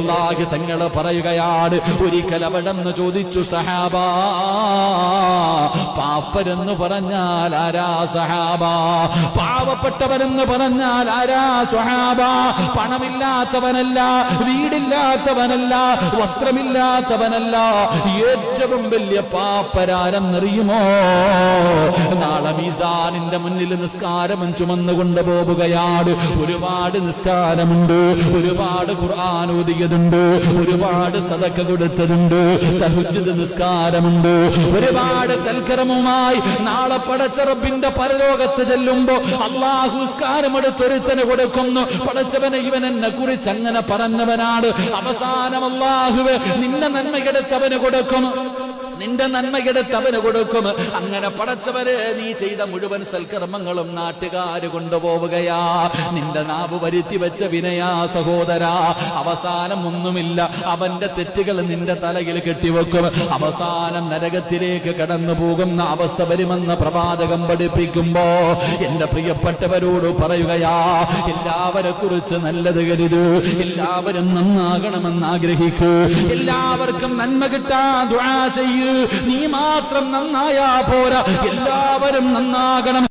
റസൂലുള്ളാഹി തങ്ങൾ പറയുകയാണ് ഒരിക്കൽ അവിടെ ചോദിച്ചു സഹാബ പാപ്പരെന്ന് പറഞ്ഞാൽ ആരാ സഹാബ പാവപ്പെട്ടവരെന്ന് പറഞ്ഞാൽ ആരാ സ്വഹാബ? പണമില്ലാത്തവനല്ല വീടില്ലാത്തവനല്ല വസ്ത്രമില്ലാത്തവനല്ല. ഏറ്റവും വലിയ പാപ്പരാരെന്നറിയുമോ? നാളെ മീസാനിന്റെ മുന്നിൽ നിസ്കാരം ചുമന്നുകൊണ്ട് പോവുകയാണ്. ഒരുപാട് നിസ്കാരമുണ്ട് ഒരുപാട് ഖുർആൻ ഓതിയതുണ്ട് ഒരുപാട് സതക്ക കൊടുത്തതുണ്ട് തഹുജ് നിസ്കാരമുണ്ട് ഒരുപാട് സൽക്കരമുമായി നാളെ പടച്ചറബിന്റെ പരലോകത്ത് ചെല്ലുമ്പോ അള്ളാഹുസ്കാരം എടുത്തൊരുത്തന് കൊടുക്കുന്നു. പടച്ചവനെ ഇവൻ എന്നെ കുറിച്ച് അങ്ങനെ പറഞ്ഞവനാണ്. അവസാനം അള്ളാഹുവെ നിന്നെ നന്മയെടുത്തവന് കൊടുക്കും നിന്റെ നന്മയെടുത്തവന് കൊടുക്കും. അങ്ങനെ പടച്ചവരെ നീ ചെയ്ത മുഴുവൻ സൽക്കർമ്മങ്ങളും നാട്ടുകാര് കൊണ്ടുപോവുകയാ. നിന്റെ നാവ് വരുത്തി വെച്ച വിനയാ സഹോദരാ. അവസാനം ഒന്നുമില്ല. അവന്റെ തെറ്റുകൾ നിന്റെ തലയിൽ കെട്ടിവെക്കും. അവസാനം നരകത്തിലേക്ക് കടന്നു പോകുന്ന അവസ്ഥ വരുമെന്ന് പ്രവാചകം പഠിപ്പിക്കുമ്പോ എന്റെ പ്രിയപ്പെട്ടവരോട് പറയുകയാ എല്ലാവരെ കുറിച്ച് നല്ലത് കരുതു. എല്ലാവരും നന്നാകണമെന്ന് ആഗ്രഹിക്കൂ. എല്ലാവർക്കും നന്മ കിട്ടാ ചെയ്യൂ. നീ മാത്രം നന്നായാ പോരാ. എല്ലാവരും നന്നാകണം.